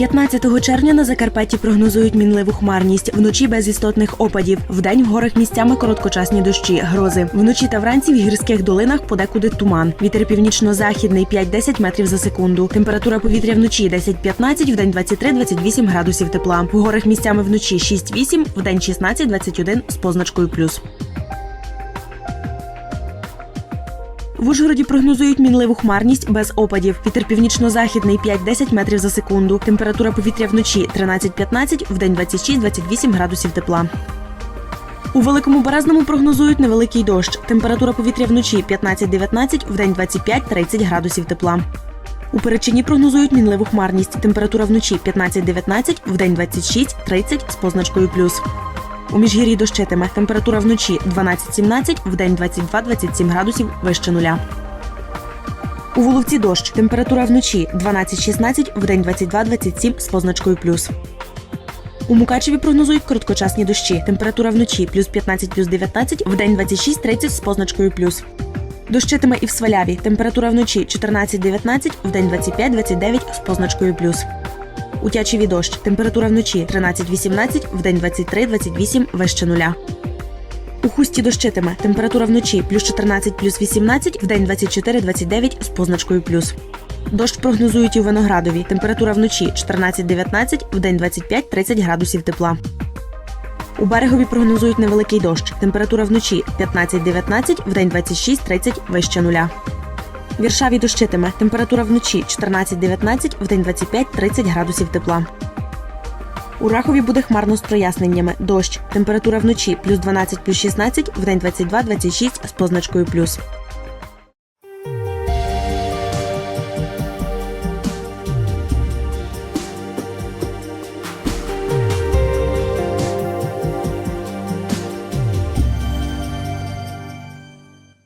15 червня на Закарпатті прогнозують мінливу хмарність. Вночі без істотних опадів. Вдень в горах місцями короткочасні дощі, грози. Вночі та вранці в гірських долинах подекуди туман. Вітер північно-західний 5-10 метрів за секунду. Температура повітря вночі 10-15, вдень 23-28 градусів тепла. В горах місцями вночі 6-8, вдень 16-21 з позначкою плюс. В Ужгороді прогнозують мінливу хмарність без опадів. Вітер північно-західний 5-10 метрів за секунду. Температура повітря вночі 13-15, вдень 26-28 градусів тепла. У Великому Березному прогнозують невеликий дощ. Температура повітря вночі 15-19, вдень 25-30 градусів тепла. У Перечині прогнозують мінливу хмарність. Температура вночі 15-19, вдень 26-30 з позначкою плюс. У міжгір'ї дощитиме. Температура вночі 12-17, вдень 22-27 градусів вище нуля. У Воловці дощ. Температура вночі 12-16, вдень 22-27 з позначкою плюс. У Мукачеві прогнозують короткочасні дощі. Температура вночі плюс 15 плюс 19, вдень 26-30 з позначкою плюс. Дощитиме і в Сваляві. Температура вночі 14-19, вдень 25-29 з позначкою плюс. У Тячеві дощ. Температура вночі 13-18, вдень 23-28 вище нуля. У хусті дощитиме. Температура вночі плюс 14 плюс 18, вдень 24-29 з позначкою плюс. Дощ прогнозують і у Виноградові. Температура вночі 14-19, вдень 25-30 градусів тепла. У берегові прогнозують невеликий дощ. Температура вночі 15-19, вдень 26-30 вище нуля. Віршаві дощитиме. Температура вночі 14-19, вдень 25-30 градусів тепла. У Рахові буде хмарно з проясненнями. Дощ. Температура вночі плюс 12 плюс 16, вдень 22-26 з позначкою плюс.